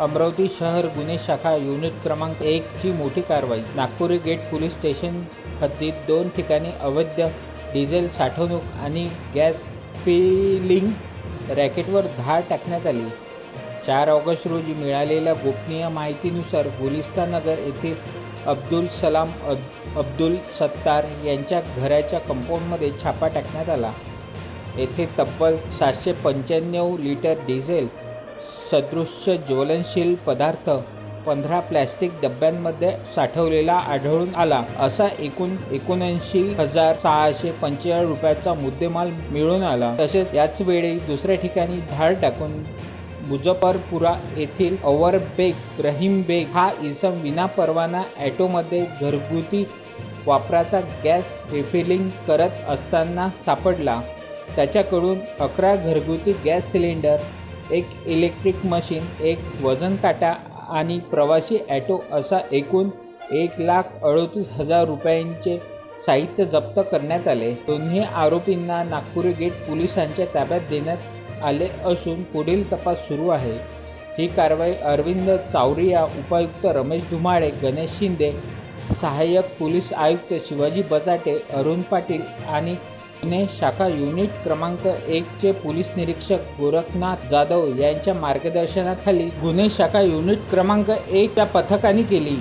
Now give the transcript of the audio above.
अमरावती शहर गुन्हे शाखा युनिट क्रमांक एक ची मोठी कारवाई. नागपुरी गेट पोलीस स्टेशन हद्दीत दोन ठिकाणी अवैध डिझेल साठवणूक आणि गॅस फिलिंग रॅकेटवर धाड टाकण्यात आली. चार ऑगस्ट रोजी मिळालेल्या गोपनीय माहितीनुसार गुलिस्तान नगर अब्दुल सलाम अब् अब्दुल सत्तार यांच्या घराच्या कंपाऊंडमध्ये छापा टाकण्यात आला. येथे तब्बल सातशे पंच्याण्णव लिटर डिझेल सदृश्य ज्वलनशील पदार्थ पंधरा प्लॅस्टिक डब्यांमध्ये साठवलेला आढळून आला. असा एकूण एकोणऐंशी हजार सहाशे पंचेचाळीस रुपयाचा मुद्देमाल मिळून आला. तसेच याच वेळी दुसऱ्या ठिकाणी धाड टाकून मुजफ्फरपुरा येथील अवर बेग रहीम बेग हा इसम विनापरवाना ॲटोमध्ये घरगुती वापराचा गॅस रिफिलिंग करत असताना सापडला. त्याच्याकडून अकरा घरगुती गॅस सिलेंडर एक इलेक्ट्रिक मशीन एक वजन काटा आणि प्रवासी ॲटो असा एकूण एक लाख अडोतीस हजार रुपयांचे साहित्य जप्त करण्यात आले. दोन्ही आरोपींना नागपूर गेट पोलिसांच्या ताब्यात देण्यात आले असून पुढील तपास सुरू आहे. ही कारवाई अरविंद चावरिया उपायुक्त रमेश धुमाळे गणेश शिंदे सहाय्यक पोलीस आयुक्त शिवाजी बजाटे अरुण पाटील आणि पुणे शाखा युनिट क्रमांक एकचे पोलीस निरीक्षक गोरखनाथ जाधव यांच्या मार्गदर्शनाखाली गुन्हे शाखा युनिट क्रमांक एकच्या पथकाने केली.